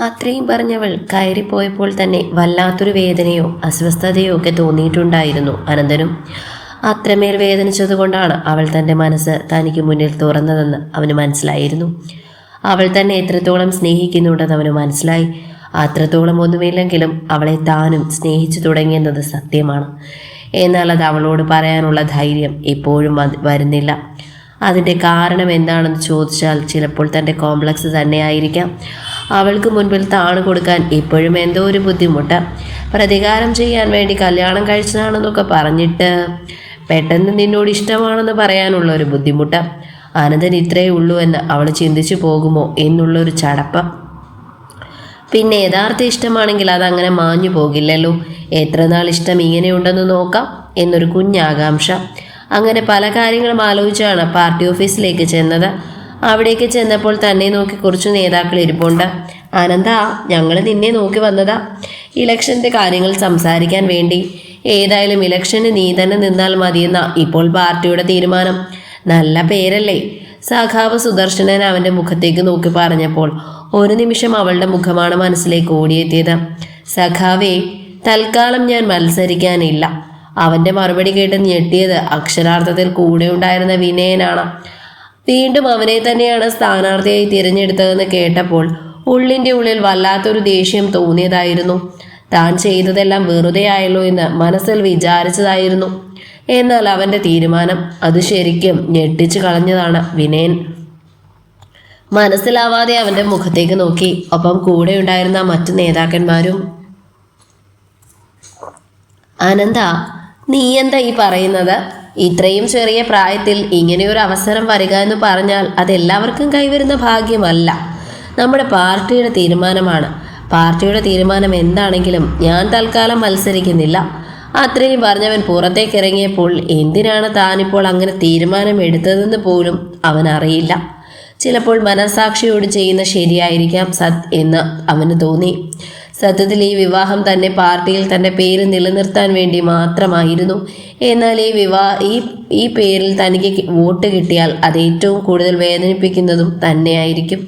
അത്രയും പറഞ്ഞവൾ കയറിപ്പോയപ്പോൾ തന്നെ വല്ലാത്തൊരു വേദനയോ അസ്വസ്ഥതയോ ഒക്കെ തോന്നിയിട്ടുണ്ടായിരുന്നു അനന്തനും. അത്രമേൽ വേദനിച്ചതുകൊണ്ടാണ് അവൾ തന്റെ മനസ്സ് തനിക്ക് മുന്നിൽ തുറന്നതെന്ന് അവന് മനസ്സിലായിരുന്നു. അവൾ തന്നെ എത്രത്തോളം സ്നേഹിക്കുന്നുണ്ടെന്ന് അവന് മനസ്സിലായി. അത്രത്തോളം ഒന്നുമില്ലെങ്കിലും അവളെ താനും സ്നേഹിച്ചു തുടങ്ങിയെന്നത് സത്യമാണ്. എന്നാൽ അത് അവളോട് പറയാനുള്ള ധൈര്യം എപ്പോഴും വരുന്നില്ല. അതിന്റെ കാരണം എന്താണെന്ന് ചോദിച്ചാൽ ചിലപ്പോൾ തന്റെ കോംപ്ലക്സ് തന്നെയായിരിക്കാം. അവൾക്ക് മുൻപിൽ താണു കൊടുക്കാൻ ഇപ്പോഴും എന്തോ ഒരു ബുദ്ധിമുട്ട്. പ്രതികാരം ചെയ്യാൻ വേണ്ടി കല്യാണം കഴിച്ചതാണെന്നൊക്കെ പറഞ്ഞിട്ട് പെട്ടെന്ന് നിന്നോട് ഇഷ്ടമാണെന്ന് പറയാനുള്ള ഒരു ബുദ്ധിമുട്ട്. അനന്തൻ ഇത്രയേ ഉള്ളൂ എന്ന് അവൾ ചിന്തിച്ചു പോകുമോ എന്നുള്ളൊരു ചടപ്പ്. പിന്നെ യഥാർത്ഥ ഇഷ്ടമാണെങ്കിൽ അതങ്ങനെ മാഞ്ഞു പോകില്ലല്ലോ. എത്ര നാൾ ഇഷ്ടം ഇങ്ങനെയുണ്ടെന്ന് നോക്കാം എന്നൊരു കുഞ്ഞാകാംക്ഷ. അങ്ങനെ പല കാര്യങ്ങളും ആലോചിച്ചാണ് പാർട്ടി ഓഫീസിലേക്ക് ചെന്നത്. അവിടേക്ക് ചെന്നപ്പോൾ തന്നെ നോക്കി കുറച്ച് നേതാക്കൾ ഇരിപ്പുണ്ട്. ആനന്ദ ഞങ്ങൾ നിന്നെ നോക്കി വന്നതാ. ഇലക്ഷന്റെ കാര്യങ്ങൾ സംസാരിക്കാൻ വേണ്ടി. ഏതായാലും ഇലക്ഷന് നീ തന്നെ നിന്നാൽ മതിയെന്ന ഇപ്പോൾ പാർട്ടിയുടെ തീരുമാനം. നല്ല പേരല്ലേ. സഖാവ് സുദർശനൻ അവന്റെ മുഖത്തേക്ക് നോക്കി പറഞ്ഞപ്പോൾ ഒരു നിമിഷം അവളുടെ മുഖമാണ് മനസ്സിലേക്ക് ഓടിയെത്തിയത്. സഖാവേ തൽക്കാലം ഞാൻ മത്സരിക്കാനില്ല. അവന്റെ മറുപടി കേട്ട് ഞെട്ടിയത് അക്ഷരാർത്ഥത്തിൽ കൂടെ ഉണ്ടായിരുന്ന വിനയനാണ്. വീണ്ടും അവനെ തന്നെയാണ് സ്ഥാനാർത്ഥിയായി തിരഞ്ഞെടുത്തതെന്ന് കേട്ടപ്പോൾ ഉള്ളിന്റെ ഉള്ളിൽ വല്ലാത്തൊരു ദേഷ്യം തോന്നിയതായിരുന്നു. താൻ ചെയ്തതെല്ലാം വെറുതെ ആയല്ലോ എന്ന് മനസ്സിൽ വിചാരിച്ചതായിരുന്നു. എന്നാൽ അവന്റെ തീരുമാനം അത് ശരിക്കും ഞെട്ടിച്ചു കളഞ്ഞതാണ് വിനയൻ. മനസ്സിലാവാതെ അവന്റെ മുഖത്തേക്ക് നോക്കി. ഒപ്പം കൂടെ ഉണ്ടായിരുന്ന മറ്റു നേതാക്കന്മാരും അനന്ത നീ എന്താ ഈ പറയുന്നത്? ഇത്രയും ചെറിയ പ്രായത്തിൽ ഇങ്ങനെയൊരു അവസരം വരിക എന്ന് പറഞ്ഞാൽ അതെല്ലാവർക്കും കൈവരുന്ന ഭാഗ്യമല്ല. നമ്മുടെ പാർട്ടിയുടെ തീരുമാനമാണ്. പാർട്ടിയുടെ തീരുമാനം എന്താണെങ്കിലും ഞാൻ തൽക്കാലം മത്സരിക്കുന്നില്ല. അത്രയും പറഞ്ഞവൻ പുറത്തേക്ക് ഇറങ്ങിയപ്പോൾ എന്തിനാണ് താനിപ്പോൾ അങ്ങനെ തീരുമാനം എടുത്തതെന്ന് പോലും അവൻ അറിയില്ല ചിലപ്പോൾ മനസാക്ഷിയോട് ചെയ്യുന്ന ശരിയായിരിക്കാം സത് എന്ന് അവന് തോന്നി. സത്യത്തിൽ ഈ വിവാഹം തന്നെ പാർട്ടിയിൽ തന്റെ പേര് നിലനിർത്താൻ വേണ്ടി മാത്രമായിരുന്നു. എന്നാൽ ഈ വിവാഹ ഈ ഈ പേരിൽ തനിക്ക് വോട്ട് കിട്ടിയാൽ അത് ഏറ്റവും കൂടുതൽ വേദനിപ്പിക്കുന്നതും തന്നെയായിരിക്കും.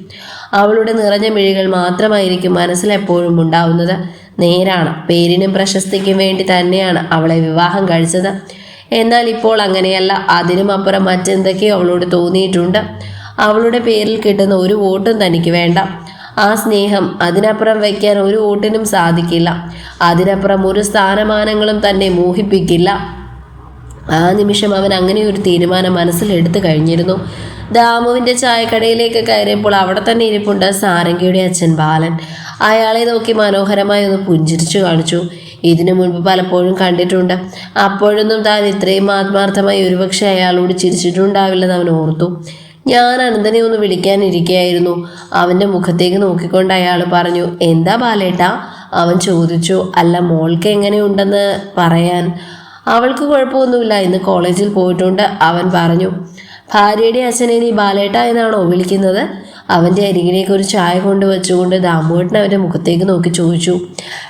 അവളുടെ നിറഞ്ഞ മിഴികൾ മാത്രമായിരിക്കും മനസ്സിലെപ്പോഴും ഉണ്ടാവുന്നത്. നേരാണ്. പേരിനും പ്രശസ്തിക്കും വേണ്ടി തന്നെയാണ് അവളെ വിവാഹം കഴിച്ചത്. എന്നാൽ ഇപ്പോൾ അങ്ങനെയല്ല. അതിനും അപ്പുറം മറ്റെന്തൊക്കെയോ അവളോട് തോന്നിയിട്ടുണ്ട്. അവളുടെ പേരിൽ കിട്ടുന്ന ഒരു വോട്ടും തനിക്ക് വേണ്ട. ആ സ്നേഹം അതിനപ്പുറം വയ്ക്കാൻ ഒരു വോട്ടിനും സാധിക്കില്ല. അതിനപ്പുറം ഒരു സ്ഥാനമാനങ്ങളും തന്നെ മോഹിപ്പിക്കില്ല. ആ നിമിഷം അവൻ അങ്ങനെ ഒരു തീരുമാനം മനസ്സിൽ എടുത്തു കഴിഞ്ഞിരുന്നു. ദാമുവിന്റെ ചായക്കടയിലേക്ക് കയറിയപ്പോൾ അവിടെ തന്നെ ഇരിപ്പുണ്ട് സാരംഗിയുടെ അച്ഛൻ ബാലൻ. അയാളെ നോക്കി മനോഹരമായി ഒന്ന് പുഞ്ചിരിച്ചു കാണിച്ചു. ഇതിനു മുൻപ് പലപ്പോഴും കണ്ടിട്ടുണ്ട്. അപ്പോഴൊന്നും താൻ ഇത്രയും ആത്മാർത്ഥമായി ഒരുപക്ഷെ അയാളോട് ചിരിച്ചിട്ടുണ്ടാവില്ലെന്ന് അവൻ ഓർത്തു. ഞാൻ അനന്തനെ ഒന്ന് വിളിക്കാനിരിക്കുകയായിരുന്നു അവന്റെ മുഖത്തേക്ക് നോക്കിക്കൊണ്ട് അയാൾ പറഞ്ഞു എന്താ ബാലേട്ട? അവൻ ചോദിച്ചു അല്ല മോൾക്ക് എങ്ങനെയുണ്ടെന്ന് പറയാൻ. അവൾക്ക് കുഴപ്പമൊന്നുമില്ല ഇന്ന് കോളേജിൽ പോയിട്ടുണ്ട് അവൻ പറഞ്ഞു. ഭാര്യയുടെ അച്ഛനെ നീ ബാലേട്ട എന്നാണോ വിളിക്കുന്നത്? അവന്റെ അരികിലേക്ക് ഒരു ചായ കൊണ്ട് വെച്ചുകൊണ്ട് ദാമുവേട്ടൻ അവന്റെ മുഖത്തേക്ക് നോക്കി ചോദിച്ചു.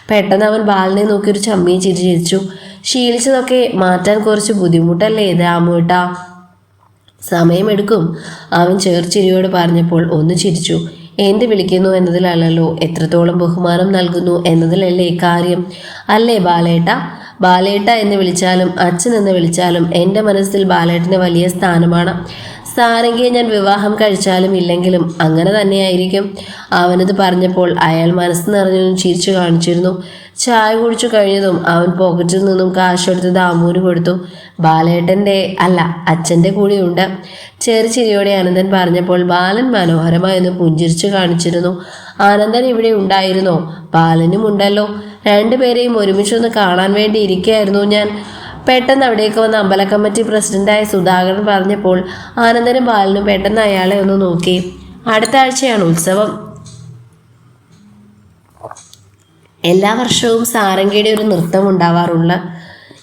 പെട്ടെന്ന് അവൻ ബാലിനെ നോക്കി ഒരു ചമ്മിയെ ചിരി ചിരിച്ചു. ശീലിച്ചതൊക്കെ മാറ്റാൻ കുറച്ച് ബുദ്ധിമുട്ടല്ലേ ദാമുവേട്ടാ സമയമെടുക്കും. അവൻ ചേർച്ചിരിയോട് പറഞ്ഞപ്പോൾ ഒന്ന് ചിരിച്ചു. എന്ത് വിളിക്കുന്നു എന്നതിലല്ലല്ലോ എത്രത്തോളം ബഹുമാനം നൽകുന്നു എന്നതിലല്ലേ കാര്യം? അല്ലേ ബാലേട്ട? ബാലേട്ട എന്ന് വിളിച്ചാലും അച്ഛൻ എന്ന് വിളിച്ചാലും എന്റെ മനസ്സിൽ ബാലേട്ടന് വലിയ സ്ഥാനമാണ്. സാരംഗിയെ ഞാൻ വിവാഹം കഴിച്ചാലും ഇല്ലെങ്കിലും അങ്ങനെ തന്നെയായിരിക്കും. അവനത് പറഞ്ഞപ്പോൾ അയാൾ മനസ്സ് നിറഞ്ഞു ചിരിച്ചു കാണിച്ചിരുന്നു. ചായ കുടിച്ചു കഴിഞ്ഞതും അവൻ പോക്കറ്റിൽ നിന്നും കാശെടുത്ത് ദാമൂന് കൊടുത്തു. ബാലേട്ടന്റെ അല്ല അച്ഛന്റെ കൂടെയുണ്ട്. ചെറുചിരിയോടെ ആനന്ദൻ പറഞ്ഞപ്പോൾ ബാലൻ മനോഹരമായെന്ന് പുഞ്ചിരിച്ചു കാണിച്ചിരുന്നു. ആനന്ദൻ ഇവിടെ ഉണ്ടായിരുന്നോ? ബാലനും ഉണ്ടല്ലോ. രണ്ടുപേരെയും ഒരുമിച്ചൊന്ന് കാണാൻ വേണ്ടി ഇരിക്കുകയായിരുന്നു ഞാൻ. പെട്ടെന്ന് അവിടേക്ക് വന്ന അമ്പല കമ്മിറ്റി പ്രസിഡന്റായ സുധാകരൻ പറഞ്ഞപ്പോൾ ആനന്ദനും ബാലനും പെട്ടെന്ന് അയാളെ ഒന്ന് നോക്കി. അടുത്ത ആഴ്ചയാണ് ഉത്സവം. എല്ലാ വർഷവും സാരംഗിയുടെ ഒരു നൃത്തം ഉണ്ടാവാറുള്ള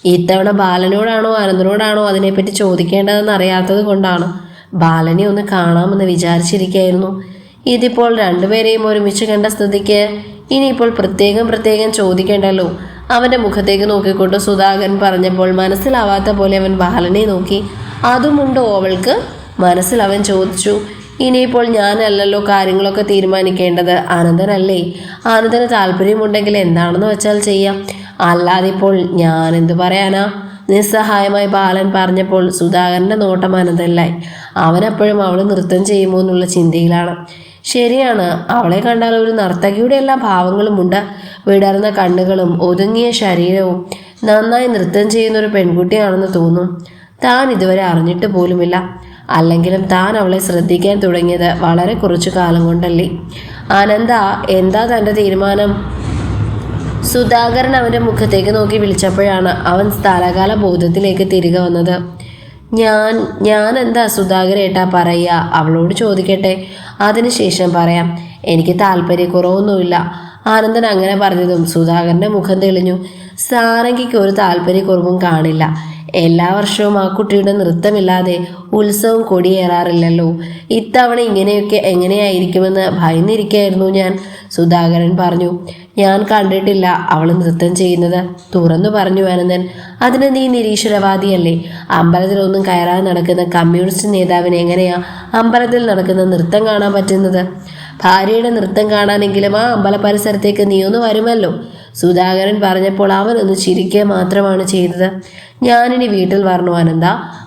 ഇത്തവണ ബാലനോടാണോ ആനന്ദനോടാണോ അതിനെപ്പറ്റി ചോദിക്കേണ്ടതെന്ന് അറിയാത്തത് കൊണ്ടാണ് ബാലനെ ഒന്ന് കാണാമെന്ന് വിചാരിച്ചിരിക്കുകയായിരുന്നു. ഇതിപ്പോൾ രണ്ടുപേരെയും ഒരുമിച്ച് കണ്ട സ്ഥിതിക്ക് ഇനിയിപ്പോൾ പ്രത്യേകം പ്രത്യേകം ചോദിക്കേണ്ടല്ലോ. അവന്റെ മുഖത്തേക്ക് നോക്കിക്കൊണ്ട് സുധാകരൻ പറഞ്ഞപ്പോൾ മനസ്സിലാവാത്ത പോലെ അവൻ ബാലനെ നോക്കി. അതുമുണ്ടോ അവൾക്ക്? മനസ്സിൽ അവൻ ചോദിച്ചു. ഇനിയിപ്പോൾ ഞാനല്ലല്ലോ കാര്യങ്ങളൊക്കെ തീരുമാനിക്കേണ്ടത്. ആനന്ദനല്ലേ ആനന്ദന് താല്പര്യമുണ്ടെങ്കിൽ എന്താണെന്ന് വെച്ചാൽ ചെയ്യാം. അല്ലാതെ ഇപ്പോൾ ഞാൻ എന്തു പറയാനാ? നിസ്സഹായമായി ബാലൻ പറഞ്ഞപ്പോൾ സുധാകരന്റെ നോട്ടം അനന്തല്ലായി അവനപ്പോഴും അവൾ നൃത്തം ചെയ്യുമോ എന്നുള്ള ചിന്തയിലാണ്. ശരിയാണ് അവളെ കണ്ടാൽ ഒരു നർത്തകിയുടെ എല്ലാ ഭാവങ്ങളുമുണ്ട് വിടർന്ന കണ്ണുകളും ഒതുങ്ങിയ ശരീരവും നന്നായി നൃത്തം ചെയ്യുന്ന ഒരു പെൺകുട്ടിയാണെന്ന് തോന്നും. താൻ ഇതുവരെ അറിഞ്ഞിട്ട് പോലുമില്ല. അല്ലെങ്കിലും താൻ അവളെ ശ്രദ്ധിക്കാൻ തുടങ്ങിയത് വളരെ കുറച്ചു കാലം കൊണ്ടല്ലേ. ആനന്ദ എന്താ തന്റെ തീരുമാനം? സുധാകരൻ അവന്റെ മുഖത്തേക്ക് നോക്കി വിളിച്ചപ്പോഴാണ് അവൻ സ്ഥലകാല ബോധത്തിലേക്ക് തിരികെ വന്നത്. ഞാൻ ഞാൻ എന്താ സുധാകരേട്ടാ പറയുക? അവളോട് ചോദിക്കട്ടെ. അതിനുശേഷം പറയാം എനിക്ക് താല്പര്യക്കുറവൊന്നുമില്ല. ആനന്ദൻ അങ്ങനെ പറഞ്ഞതും സുധാകരന്റെ മുഖം തെളിഞ്ഞു. സാരംഗിക്ക് ഒരു താല്പര്യക്കുറവും കാണില്ല. എല്ലാ വർഷവും ആ കുട്ടിയുടെ നൃത്തമില്ലാതെ ഉത്സവം കൊടിയേറാറില്ലല്ലോ. ഇത്തവണ ഇങ്ങനെയൊക്കെ എങ്ങനെയായിരിക്കുമെന്ന് ഭയന്നിരിക്കായിരുന്നു ഞാൻ. സുധാകരൻ പറഞ്ഞു ഞാൻ കണ്ടിട്ടില്ല അവൾ നൃത്തം ചെയ്യുന്നത്. തുറന്നു പറഞ്ഞു അനന്തൻ അതിന് നീ നിരീശ്വരവാദിയല്ലേ? അമ്പലത്തിലൊന്നും കയറാൻ നടക്കുന്ന കമ്മ്യൂണിസ്റ്റ് നേതാവിന് എങ്ങനെയാ അമ്പലത്തിൽ നടക്കുന്ന നൃത്തം കാണാൻ പറ്റുന്നത്? ഭാര്യയുടെ നൃത്തം കാണാനെങ്കിലും ആ അമ്പല പരിസരത്തേക്ക് നീ ഒന്ന് വരുമല്ലോ. സുധാകരൻ പറഞ്ഞപ്പോൾ അവൻ ഒന്ന് ചിരിക്കുക മാത്രമാണ് ചെയ്തത്. ഞാനിനി വീട്ടിൽ വരണു അനന്ത?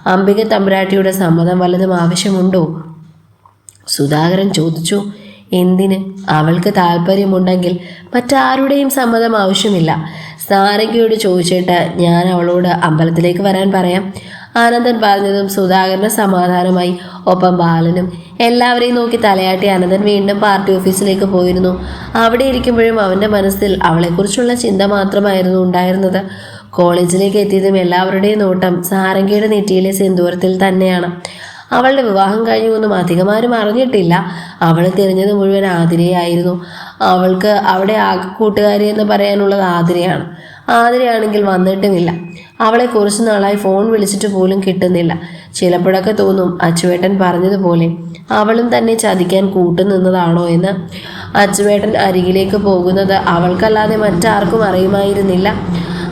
അംബിക തമ്പുരാട്ടിയുടെ സമ്മതം വല്ലതും ആവശ്യമുണ്ടോ? സുധാകരൻ ചോദിച്ചു എന്തിന്? അവൾക്ക് താല്പര്യമുണ്ടെങ്കിൽ മറ്റാരുടെയും സമ്മതം ആവശ്യമില്ല. സാരംഗിയോട് ചോദിച്ചിട്ട് ഞാൻ അവളോട് അമ്പലത്തിലേക്ക് വരാൻ പറയാം. ആനന്ദൻ പറഞ്ഞതും സുധാകരന് സമാധാനമായി. ഒപ്പം ബാലനും എല്ലാവരെയും നോക്കി തലയാട്ടി ആനന്ദൻ വീണ്ടും പാർട്ടി ഓഫീസിലേക്ക് പോയിരുന്നു. അവിടെ ഇരിക്കുമ്പോഴും അവന്റെ മനസ്സിൽ അവളെക്കുറിച്ചുള്ള ചിന്ത മാത്രമായിരുന്നു ഉണ്ടായിരുന്നത്. കോളേജിലേക്ക് എത്തിയതും എല്ലാവരുടെയും നോട്ടം സാരംഗിയുടെ നെറ്റിയിലെ സിന്ദൂരത്തിൽ തന്നെയാണ്. അവളുടെ വിവാഹം കഴിഞ്ഞൊന്നും അധികമാരും അറിഞ്ഞിട്ടില്ല. അവൾ തിരഞ്ഞത് മുഴുവൻ ആതിരയായിരുന്നു. അവൾക്ക് അവിടെ ആകെ കൂട്ടുകാരി എന്ന് പറയാനുള്ളത് ആതിരയാണ്. ആതിരയാണെങ്കിൽ വന്നിട്ടുമില്ല. അവളെ കുറച്ചു നാളായി ഫോൺ വിളിച്ചിട്ട് പോലും കിട്ടുന്നില്ല. ചിലപ്പോഴൊക്കെ തോന്നും അച്ചുവേട്ടൻ പറഞ്ഞതുപോലെ അവളും തന്നെ ചതിക്കാൻ കൂട്ടുനിന്നതാണോ എന്ന്. അച്ചുവേട്ടൻ അരികിലേക്ക് പോകുന്നത് അവൾക്കല്ലാതെ മറ്റാർക്കും അറിയുമായിരുന്നില്ല.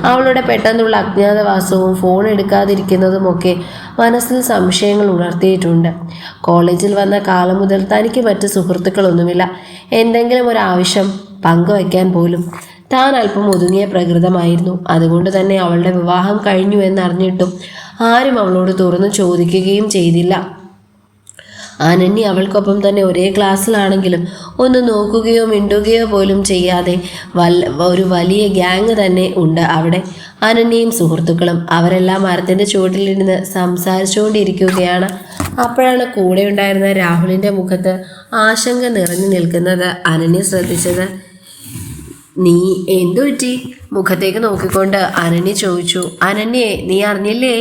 അവളുടെ പെട്ടെന്നുള്ള അജ്ഞാതവാസവും ഫോൺ എടുക്കാതിരിക്കുന്നതുമൊക്കെ മനസ്സിൽ സംശയങ്ങൾ ഉണർത്തിയിട്ടുണ്ട്. കോളേജിൽ വന്ന കാലം മുതൽ തനിക്ക് മറ്റ് സുഹൃത്തുക്കളൊന്നുമില്ല. എന്തെങ്കിലും ഒരു ആവശ്യം പങ്കുവയ്ക്കാൻ പോലും താൻ അല്പം ഒതുങ്ങിയ പ്രകൃതമായിരുന്നു. അതുകൊണ്ട് തന്നെ അവളുടെ വിവാഹം കഴിഞ്ഞു എന്നറിഞ്ഞിട്ടും ആരും അവളോട് തുറന്നു ചോദിക്കുകയും ചെയ്തില്ല. അനന്യ അവൾക്കൊപ്പം തന്നെ ഒരേ ക്ലാസ്സിലാണെങ്കിലും ഒന്ന് നോക്കുകയോ മിണ്ടുകയോ പോലും ചെയ്യാതെ വല്ല ഒരു വലിയ ഗ്യാങ് തന്നെ ഉണ്ട് അവിടെ. അനന്യയും സുഹൃത്തുക്കളും അവരെല്ലാം മരത്തിന്റെ ചുവട്ടിലിരുന്ന് സംസാരിച്ചുകൊണ്ടിരിക്കുകയാണ്. അപ്പോഴാണ് കൂടെ ഉണ്ടായിരുന്ന രാഹുലിന്റെ മുഖത്ത് ആശങ്ക നിറഞ്ഞു നിൽക്കുന്നത് അനന്യ ശ്രദ്ധിച്ചത്. നീ എന്തു പറ്റി? മുഖത്തേക്ക് നോക്കിക്കൊണ്ട് അനന്യ ചോദിച്ചു. അനന്യെ നീ അറിഞ്ഞില്ലേ?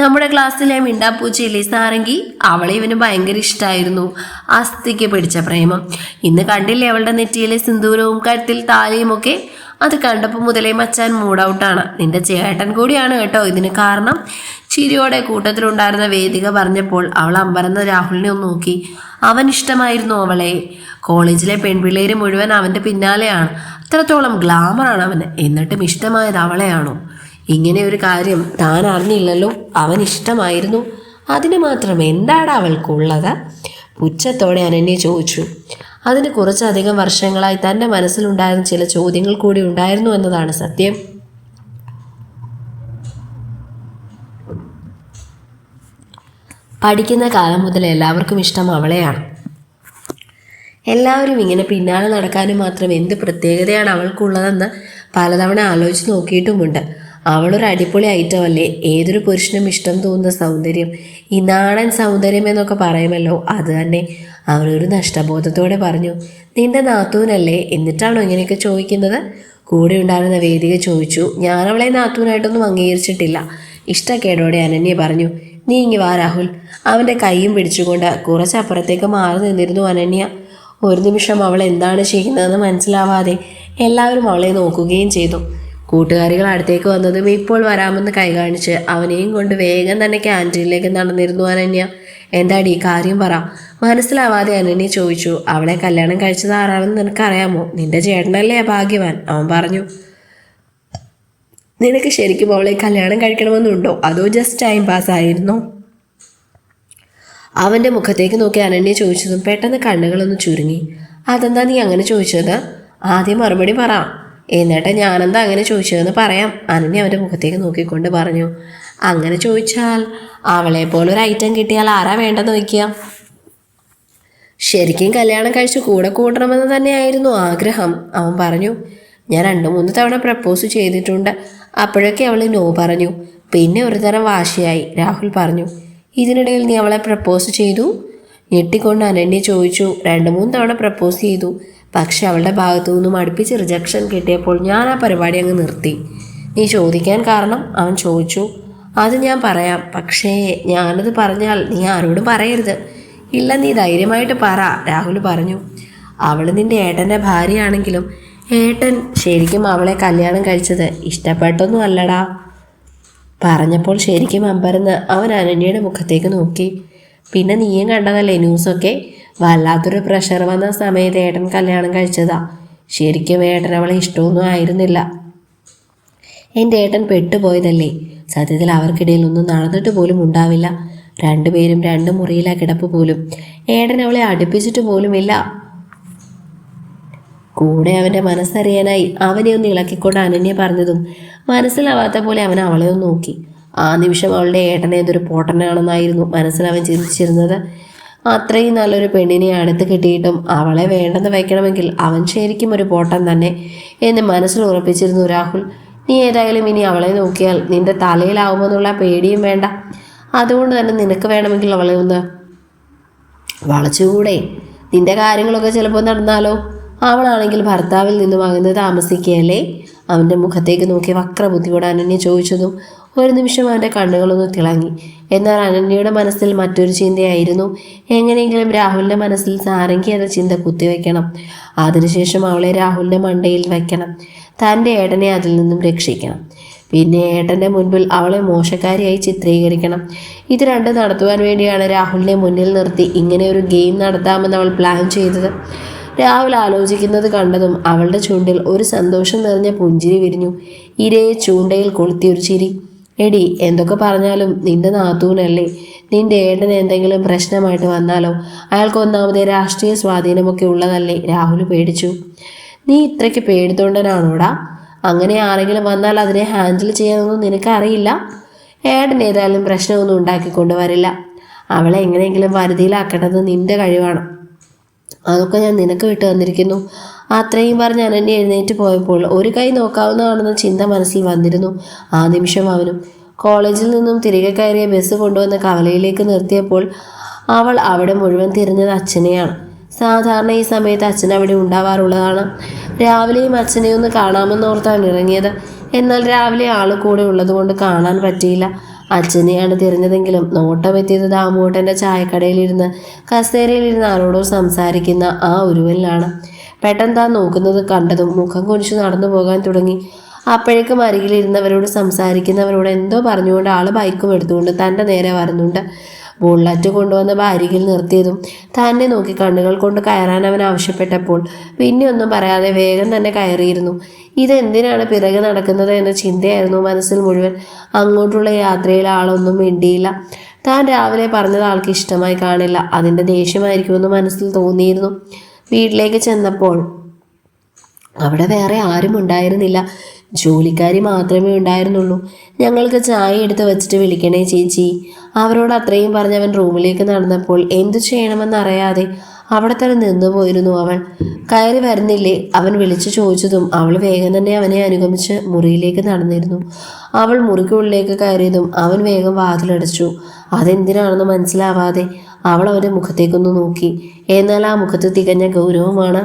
നമ്മുടെ ക്ലാസ്സിലെ മിണ്ടാപ്പൂച്ചയില്ലേ സാറെങ്കിൽ അവളെ ഇവന് ഭയങ്കര ഇഷ്ടമായിരുന്നു അസ്ഥിക്ക് പിടിച്ച പ്രേമം. ഇന്ന് കണ്ടില്ലേ അവളുടെ നെറ്റിയിലെ സിന്ദൂരവും കഴുത്തിൽ താലിയും ഒക്കെ? അത് കണ്ടപ്പോൾ മുതലേ മച്ചാൻ മൂഡ് ഔട്ടാണ്. നിന്റെ ചേട്ടൻ കൂടിയാണ് കേട്ടോ ഇതിന് കാരണം. ചിരിയോടെ കൂട്ടത്തിലുണ്ടായിരുന്ന വേദിക പറഞ്ഞപ്പോൾ അവൾ അമ്പരന്ന രാഹുലിനെ ഒന്ന് നോക്കി. അവൻ ഇഷ്ടമായിരുന്നു അവളെ. കോളേജിലെ പെൺപിള്ളേര് മുഴുവൻ അവന്റെ പിന്നാലെയാണ്. അത്രത്തോളം ഗ്ലാമറാണ് അവന്. എന്നിട്ടും ഇഷ്ടമായത് അവളെയാണോ? ഇങ്ങനെ ഒരു കാര്യം താൻ അറിഞ്ഞില്ലല്ലോ. അവൻ ഇഷ്ടമായിരുന്നു. അതിന് മാത്രം എന്താണ് അവൾക്കുള്ളത്? പുച്ഛത്തോടെ അനന്യ ചോദിച്ചു. അതിന് കുറച്ചധികം വർഷങ്ങളായി തന്റെ മനസ്സിലുണ്ടായിരുന്ന ചില ചോദ്യങ്ങൾ കൂടി ഉണ്ടായിരുന്നു എന്നതാണ് സത്യം. പഠിക്കുന്ന കാലം മുതൽ എല്ലാവർക്കും ഇഷ്ടം അവളെയാണ്. എല്ലാവരും ഇങ്ങനെ പിന്നാലെ നടക്കാനും മാത്രം എന്ത് പ്രത്യേകതയാണ് അവൾക്കുള്ളതെന്ന് പലതവണ ആലോചിച്ച് നോക്കിയിട്ടുമുണ്ട്. അവളൊരു അടിപൊളി ഐറ്റം അല്ലേ ഏതൊരു പുരുഷനും ഇഷ്ടം തോന്നുന്ന സൗന്ദര്യം. ഈ നാടൻ സൗന്ദര്യം എന്നൊക്കെ പറയുമല്ലോ അത് തന്നെ. അവളൊരു നഷ്ടബോധത്തോടെ പറഞ്ഞു നിന്റെ നാത്തൂനല്ലേ? എന്നിട്ടാണോ ഇങ്ങനെയൊക്കെ ചോദിക്കുന്നത്? കൂടെ ഉണ്ടായിരുന്ന വേദിക ചോദിച്ചു ഞാൻ അവളെ നാത്തൂനായിട്ടൊന്നും അംഗീകരിച്ചിട്ടില്ല. ഇഷ്ടക്കേടോടെ അനന്യ പറഞ്ഞു നീ ഇങ്ങി വാ രാഹുൽ. അവന്റെ കൈയും പിടിച്ചുകൊണ്ട് കുറച്ചപ്പുറത്തേക്ക് മാറി നിന്നിരുന്നു അനന്യ. ഒരു നിമിഷം അവൾ എന്താണ് ചെയ്യുന്നതെന്ന് മനസ്സിലാവാതെ എല്ലാവരും അവളെ നോക്കുകയും ചെയ്തു. കൂട്ടുകാരികൾ അടുത്തേക്ക് വന്നതും ഇപ്പോൾ വരാമെന്ന് കൈ കാണിച്ച് അവനെയും കൊണ്ട് വേഗം തന്നെ ക്യാന്റീനിലേക്ക് നടന്നിരുന്നു അനന്യ. എന്താടി കാര്യം പറ. മനസ്സിലാവാതെ അനന്യ ചോദിച്ചു അവളെ കല്യാണം കഴിച്ചത് ആരാണെന്ന് നിനക്കറിയാമോ? നിന്റെ ചേട്ടനല്ലേ ഭാഗ്യവാൻ അവൻ പറഞ്ഞു. നിനക്ക് ശരിക്കും അവളെ കല്യാണം കഴിക്കണമെന്നുണ്ടോ? അതോ ജസ്റ്റ് ടൈം പാസ് ആയിരുന്നോ? അവന്റെ മുഖത്തേക്ക് നോക്കി അനന്യ ചോദിച്ചതും പെട്ടെന്ന് കണ്ണുകളൊന്ന് ചുരുങ്ങി. അതെന്താ നീ അങ്ങനെ ചോദിച്ചത്? ആദ്യം മറുപടി പറ. എന്നിട്ട് ഞാനെന്താ അങ്ങനെ ചോദിച്ചതെന്ന് പറയാം. അനന്യ അവന്റെ മുഖത്തേക്ക് നോക്കിക്കൊണ്ട് പറഞ്ഞു. അങ്ങനെ ചോദിച്ചാൽ അവളെ പോലെ ഒരു ഐറ്റം കിട്ടിയാൽ ആരാ വേണ്ടെന്ന് നോക്കിയ? ശരിക്കും കല്യാണം കഴിച്ച് കൂടെ കൂട്ടണമെന്ന് തന്നെയായിരുന്നു ആഗ്രഹം അവൻ പറഞ്ഞു. ഞാൻ രണ്ട് മൂന്ന് തവണ പ്രപ്പോസ് ചെയ്തിട്ടുണ്ട്. അപ്പോഴൊക്കെ അവൾ നോ പറഞ്ഞു. പിന്നെ ഒരു തരം വാശിയായി. രാഹുൽ പറഞ്ഞു ഇതിനിടയിൽ നീ അവളെ പ്രപ്പോസ് ചെയ്തു? ഞെട്ടിക്കൊണ്ട് അനന്യ ചോദിച്ചു രണ്ട് മൂന്ന് തവണ പ്രപ്പോസ് ചെയ്തു. പക്ഷെ അവളുടെ ഭാഗത്തു നിന്നും അടുപ്പിച്ച് റിജക്ഷൻ കിട്ടിയപ്പോൾ ഞാൻ ആ പരിപാടി അങ്ങ് നിർത്തി. നീ ചോദിക്കാൻ കാരണം? അവൻ ചോദിച്ചു അത് ഞാൻ പറയാം. പക്ഷേ ഞാനത് പറഞ്ഞാൽ നീ ആരോടും പറയരുത്. ഇല്ല നീ ധൈര്യമായിട്ട് പറ രാഹുൽ പറഞ്ഞു. അവൾ നിന്റെ ഏട്ടന്റെ ഭാര്യയാണെങ്കിലും ഏട്ടൻ ശരിക്കും അവളെ കല്യാണം കഴിച്ചത് ഇഷ്ടപ്പെട്ടൊന്നും അല്ലടാ. പറഞ്ഞപ്പോൾ ശരിക്കും അമ്പരന്ന് അവൻ അനന്യയുടെ മുഖത്തേക്ക് നോക്കി. പിന്നെ നീയും കണ്ടതല്ലേ ന്യൂസൊക്കെ? വല്ലാത്തൊരു പ്രഷർ വന്ന സമയത്ത് ഏട്ടൻ കല്യാണം കഴിച്ചതാ. ശരിക്കും ഏട്ടൻ അവളെ ഇഷ്ടമൊന്നും ആയിരുന്നില്ല. എന്റെ ഏട്ടൻ പെട്ടുപോയതല്ലേ? സത്യത്തിൽ അവർക്കിടയിൽ ഒന്നും നടന്നിട്ട് പോലും ഉണ്ടാവില്ല. രണ്ടുപേരും രണ്ട് മുറിയിലാ കിടപ്പ് പോലും. ഏടൻ അവളെ അടുപ്പിച്ചിട്ട് പോലുമില്ല. കൂടെ അവന്റെ മനസ്സറിയാനായി അവനെ ഒന്ന് ഇളക്കിക്കൊണ്ട് അനന്യ പറഞ്ഞതും മനസ്സിലാവാത്ത പോലെ അവൻ അവളെ ഒന്ന് നോക്കി. ആ നിമിഷം അവളുടെ ഏട്ടനെ ഏതൊരു പോട്ടനാണെന്നായിരുന്നു മനസ്സിൽ അവൻ ചിന്തിച്ചിരുന്നത്. അത്രയും നല്ലൊരു പെണ്ണിനെ അടുത്ത് കിട്ടിയിട്ടും അവളെ വേണ്ടെന്ന് വയ്ക്കണമെങ്കിൽ അവൻ ശരിക്കും ഒരു പോട്ടൻ തന്നെ എന്ന് മനസ്സിൽ ഉറപ്പിച്ചിരുന്നു രാഹുൽ. നീ ഏതായാലും ഇനി അവളെ നോക്കിയാൽ നിന്റെ തലയിലാവുമെന്നുള്ള പേടിയും വേണ്ട. അതുകൊണ്ട് തന്നെ നിനക്ക് വേണമെങ്കിൽ അവളെ ഒന്ന് വളച്ചുകൂടെ. നിന്റെ കാര്യങ്ങളൊക്കെ ചിലപ്പോൾ നടന്നാലോ? അവളാണെങ്കിൽ ഭർത്താവിൽ നിന്നും അകന്ന് താമസിക്കുകയല്ലേ? അവന്റെ മുഖത്തേക്ക് നോക്കി വക്രബുദ്ധിയോട് അനന്യ ചോദിച്ചതും ഒരു നിമിഷം അവന്റെ കണ്ണുകളൊന്ന് തിളങ്ങി. എന്നാൽ അനന്യയുടെ മനസ്സിൽ മറ്റൊരു ചിന്തയായിരുന്നു. എങ്ങനെയെങ്കിലും രാഹുലിന്റെ മനസ്സിൽ സാരംഗി എന്ന ചിന്ത കുത്തിവെക്കണം. അതിനുശേഷം അവളെ രാഹുലിന്റെ മണ്ടയിൽ വയ്ക്കണം തന്റെ ഏട്ടനെ അതിൽ നിന്നും രക്ഷിക്കണം. പിന്നെ ഏട്ടന്റെ മുൻപിൽ അവളെ മോശക്കാരിയായി ചിത്രീകരിക്കണം. ഇത് രണ്ടും നടത്തുവാൻ വേണ്ടിയാണ് രാഹുലിനെ മുന്നിൽ നിർത്തി ഇങ്ങനെ ഒരു ഗെയിം നടത്താമെന്ന് അവൾ പ്ലാൻ ചെയ്തത്. രാഹുൽ ആലോചിക്കുന്നത് കണ്ടതും അവളുടെ ചുണ്ടിൽ ഒരു സന്തോഷം നിറഞ്ഞ പുഞ്ചിരി വിരിഞ്ഞു. ഇരയെ ചൂണ്ടയിൽ കൊളുത്തിയൊരു ചിരി. എടി എന്തൊക്കെ പറഞ്ഞാലും നിന്റെ നാത്തൂനല്ലേ? നിന്റെ ഏട്ടന് എന്തെങ്കിലും പ്രശ്നമായിട്ട് വന്നാലോ? അയാൾക്ക് ഒന്നാമത് രാഷ്ട്രീയ സ്വാധീനമൊക്കെ ഉള്ളതല്ലേ? രാഹുൽ പേടിച്ചു. നീ ഇത്രയ്ക്ക് പേടിത്തൊണ്ടനാണോടാ? അങ്ങനെ ആരെങ്കിലും വന്നാൽ അതിനെ ഹാൻഡിൽ ചെയ്യാനൊന്നും നിനക്കറിയില്ല? ഏട്ടൻ ഏതായാലും പ്രശ്നമൊന്നും ഉണ്ടാക്കിക്കൊണ്ട് വരില്ല. അവളെ എങ്ങനെയെങ്കിലും വരുതിയിലാക്കേണ്ടത് നിന്റെ കഴിവാണ്. അതൊക്കെ ഞാൻ നിനക്ക് വിട്ടു തന്നിരിക്കുന്നു. അത്രയും പറഞ്ഞ് അനന്യ എഴുന്നേറ്റ് പോയപ്പോൾ ഒരു കൈ നോക്കാവുന്നതാണെന്ന ചിന്ത മനസ്സിൽ വന്നിരുന്നു. ആ നിമിഷം അവനും കോളേജിൽ നിന്നും തിരികെ കയറിയ ബസ് കൊണ്ടുവന്ന കവലയിലേക്ക് നിർത്തിയപ്പോൾ അവൾ അവിടെ മുഴുവൻ തിരിഞ്ഞത് അച്ഛനെയാണ്. സാധാരണ ഈ സമയത്ത് അച്ഛൻ അവിടെ ഉണ്ടാവാറുള്ളതാണ്. രാവിലെയും അച്ഛനെ ഒന്ന് കാണാമെന്നോർത്താണ് ഇറങ്ങിയത്. എന്നാൽ രാവിലെ ആൾ കൂടെ ഉള്ളതുകൊണ്ട് കാണാൻ പറ്റിയില്ല. അച്ഛനെയാണ് തിരഞ്ഞതെങ്കിലും നോട്ടമെത്തിയത് ദാമൂട്ടന്റെ ചായക്കടയിലിരുന്ന് കസേരയിലിരുന്ന് ആരോടോ സംസാരിക്കുന്ന ആ ഒരുവലിലാണ് പെട്ടെന്ന് താൻ നോക്കുന്നത് കണ്ടതും മുഖം കുനിച്ചു നടന്നു പോകാൻ തുടങ്ങി. അപ്പോഴേക്കും അരികിലിരുന്നവരോട് സംസാരിക്കുന്നവരോട് എന്തോ പറഞ്ഞുകൊണ്ട് ആൾ ബൈക്കും എടുത്തുകൊണ്ട് തന്റെ നേരെ വരുന്നുണ്ട്. ബുള്ളറ്റ് കൊണ്ടുവന്ന് ബാരികിൽ നിർത്തിയതും തന്നെ നോക്കി കണ്ണുകൾ കൊണ്ട് കയറാൻ അവൻ ആവശ്യപ്പെട്ടപ്പോൾ പിന്നെ ഒന്നും പറയാതെ വേഗം തന്നെ കയറിയിരുന്നു. ഇതെന്തിനാണ് പിറകെ നടക്കുന്നത് എന്ന ചിന്തയായിരുന്നു മനസ്സിൽ മുഴുവൻ. അങ്ങോട്ടുള്ള യാത്രയിൽ ആളൊന്നും മിണ്ടിയില്ല. താൻ രാവിലെ പറഞ്ഞത് ആൾക്ക് ഇഷ്ടമായി കാണില്ല. അതിന്റെ ദേഷ്യമായിരിക്കുമെന്ന് മനസ്സിൽ തോന്നിയിരുന്നു. വീട്ടിലേക്ക് ചെന്നപ്പോൾ അവിടെ വേറെ ആരും ഉണ്ടായിരുന്നില്ല. ജോലിക്കാരി മാത്രമേ ഉണ്ടായിരുന്നുള്ളൂ. ഞങ്ങൾക്ക് ചായ എടുത്ത് വെച്ചിട്ട് വിളിക്കണേ ചേച്ചി. അവരോട് അത്രയും പറഞ്ഞ് അവൻ റൂമിലേക്ക് നടന്നപ്പോൾ എന്തു ചെയ്യണമെന്നറിയാതെ അവിടെ തന്നെ നിന്നു പോയിരുന്നു അവൾ കയറി വരുന്നില്ലേ? അവൻ വിളിച്ചു ചോദിച്ചതും അവൾ വേഗം തന്നെ അവനെ അനുഗമിച്ച് മുറിയിലേക്ക് നടന്നിരുന്നു. അവൾ മുറിക്കുള്ളിലേക്ക് കയറിയതും അവൻ വേഗം വാതിലടച്ചു. അതെന്തിനാണെന്ന് മനസ്സിലാവാതെ അവൾ അവന്റെ മുഖത്തേക്കൊന്ന് നോക്കി. എന്നാൽ ആ മുഖത്ത് തികഞ്ഞ ഗൗരവമാണ്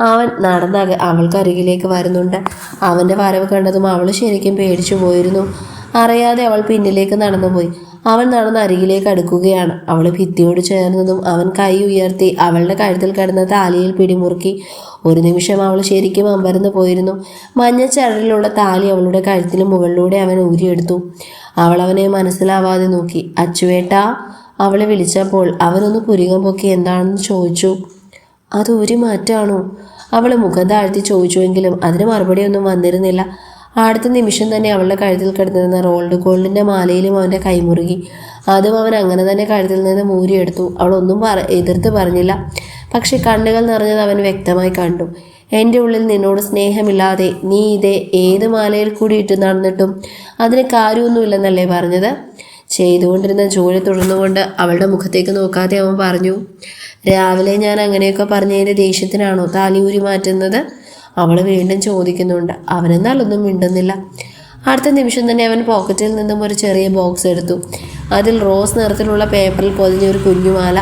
അവൻ നടന്ന അവൾക്ക് അരികിലേക്ക് വരുന്നുണ്ട്. അവന്റെ വരവ് കണ്ടതും അവൾ ശരിക്കും പേടിച്ചു പോയിരുന്നു. അറിയാതെ അവൾ പിന്നിലേക്ക് നടന്നുപോയി. അവൻ നടന്ന് അരികിലേക്ക് അടുക്കുകയാണ്. അവൾ ഭിത്തിയോട് ചേർന്നതും അവൻ കൈ ഉയർത്തി അവളുടെ കഴുത്തിൽ കിടന്ന താലിയിൽ പിടിമുറുക്കി ഒരു നിമിഷം അവൾ ശരിക്കും അമ്പരന്ന് പോയിരുന്നു. മഞ്ഞച്ചരടിലുള്ള താലി അവളുടെ കഴുത്തിന് മുകളിലൂടെ അവൻ ഊരിയെടുത്തു. അവൾ അവനെ മനസ്സിലാവാതെ നോക്കി. അച്ചുവേട്ട അവളെ വിളിച്ചപ്പോൾ അവനൊന്ന് പുരികം പൊക്കി എന്താണെന്ന് ചോദിച്ചു. അത് ഒരു മാറ്റാണോ? അവൾ മുഖം താഴ്ത്തി ചോദിച്ചുവെങ്കിലും അതിന് മറുപടിയൊന്നും വന്നിരുന്നില്ല. അടുത്ത നിമിഷം തന്നെ അവളുടെ കഴുത്തിൽ കിടന്നിരുന്ന റോൾഡ് ഗോൾഡിന്റെ മാലയിലും അവന്റെ കൈമുറുകി. അതും അവൻ അങ്ങനെ തന്നെ കഴുത്തിൽ നിന്ന് മൂരിയെടുത്തു. അവളൊന്നും പറ എതിർത്ത് പറഞ്ഞില്ല. പക്ഷെ കണ്ണുകൾ നിറഞ്ഞത് അവൻ വ്യക്തമായി കണ്ടു. എന്റെ ഉള്ളിൽ നിന്നോട് സ്നേഹമില്ലാതെ നീ ഇതേ ഏത് മാലയിൽ കൂടി ഇട്ട് നടന്നിട്ടും അതിന് കാര്യമൊന്നുമില്ലെന്നല്ലേ പറഞ്ഞത്? ചെയ്തുകൊണ്ടിരുന്ന ജോലി തുടർന്നുകൊണ്ട് അവളുടെ മുഖത്തേക്ക് നോക്കാതെ അവൻ പറഞ്ഞു രാവിലെ ഞാൻ അങ്ങനെയൊക്കെ പറഞ്ഞതിന്റെ ദേഷ്യത്തിനാണോ താലിയൂരി മാറ്റുന്നത്? അവൾ വീണ്ടും ചോദിക്കുന്നുണ്ട് അവനെന്നാൽ ഒന്നും മിണ്ടുന്നില്ല. അടുത്ത നിമിഷം തന്നെ അവൻ പോക്കറ്റിൽ നിന്നും ഒരു ചെറിയ ബോക്സ് എടുത്തു. അതിൽ റോസ് നിറത്തിലുള്ള പേപ്പറിൽ പൊതിഞ്ഞ ഒരു കുഞ്ഞുമാല.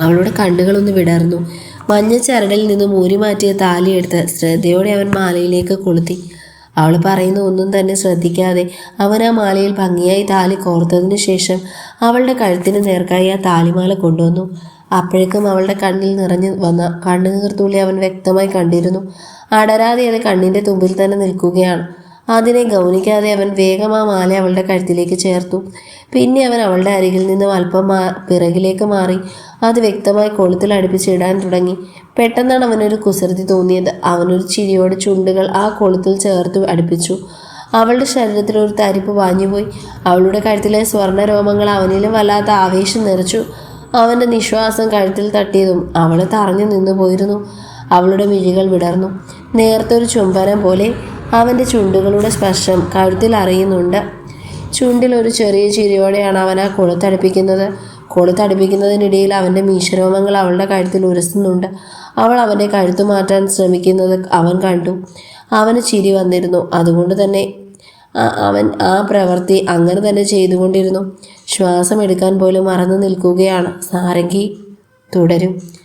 അവളുടെ കണ്ണുകളൊന്ന് വിടർന്നു. മഞ്ഞ ചരടിൽ നിന്നും ഊരി മാറ്റിയ താലിയെടുത്ത് ശ്രദ്ധയോടെ അവൻ മാലയിലേക്ക് കൊളുത്തി. അവൾ പറയുന്ന ഒന്നും തന്നെ ശ്രദ്ധിക്കാതെ അവൻ ആ മാലയിൽ ഭംഗിയായി താലി കോർത്തതിനു ശേഷം അവളുടെ കഴുത്തിന് നേർക്കായി ആ താലിമാല കൊണ്ടുവന്നു. അപ്പോഴേക്കും അവളുടെ കണ്ണിൽ നിറഞ്ഞു വന്ന കണ്ണുനീർത്തുള്ളി അവൻ വ്യക്തമായി കണ്ടിരുന്നു. അടരാതെ അത് കണ്ണിന്റെ തുമ്പിൽ തന്നെ നിൽക്കുകയാണ്. അതിനെ ഗൗനിക്കാതെ അവൻ വേഗം ആ മാല അവളുടെ കഴുത്തിലേക്ക് ചേർത്തു. പിന്നെ അവൻ അവളുടെ അരികിൽ നിന്ന് അല്പം പിറകിലേക്ക് മാറി അത് വ്യക്തമായി കൊളുത്തിൽ അടുപ്പിച്ചിടാൻ തുടങ്ങി. പെട്ടെന്നാണ് അവനൊരു കുസൃതി തോന്നിയത്. അവനൊരു ചിരിയോട് ചുണ്ടുകൾ ആ കൊളുത്തിൽ ചേർത്ത് അടുപ്പിച്ചു. അവളുടെ ശരീരത്തിൽ ഒരു തരിപ്പ് വാഞ്ഞുപോയി. അവളുടെ കഴുത്തിലെ സ്വർണ രോമങ്ങൾ അവനിലും വല്ലാത്ത ആവേശം നിറച്ചു. അവന്റെ നിശ്വാസം കഴുത്തിൽ തട്ടിയതും അവൾ തറഞ്ഞു നിന്നു പോയിരുന്നു അവളുടെ മിഴികൾ വിടർന്നു. നേർത്തൊരു ചുംബനം പോലെ അവന്റെ ചുണ്ടുകളുടെ സ്പർശം കഴുത്തിൽ അറിയുന്നുണ്ട്. ചുണ്ടിൽ ഒരു ചെറിയ ചിരിയോടെയാണ് അവൻ ആ കൊളുത്തടുപ്പിക്കുന്നത് കൊളുത്തടുപ്പിക്കുന്നതിനിടയിൽ അവന്റെ മീശരോമങ്ങൾ അവളുടെ കഴുത്തിൽ ഉരസുന്നുണ്ട്. അവൾ അവന്റെ കഴുത്തു മാറ്റാൻ ശ്രമിക്കുന്നത് അവൻ കണ്ടു. അവന് ചിരി വന്നിരുന്നു. അതുകൊണ്ട് തന്നെ അവൻ ആ പ്രവൃത്തി അങ്ങനെ തന്നെ ചെയ്തുകൊണ്ടിരുന്നു. ശ്വാസം എടുക്കാൻ പോലും മറന്നു നിൽക്കുകയാണ്. സാരംഗി തുടരും.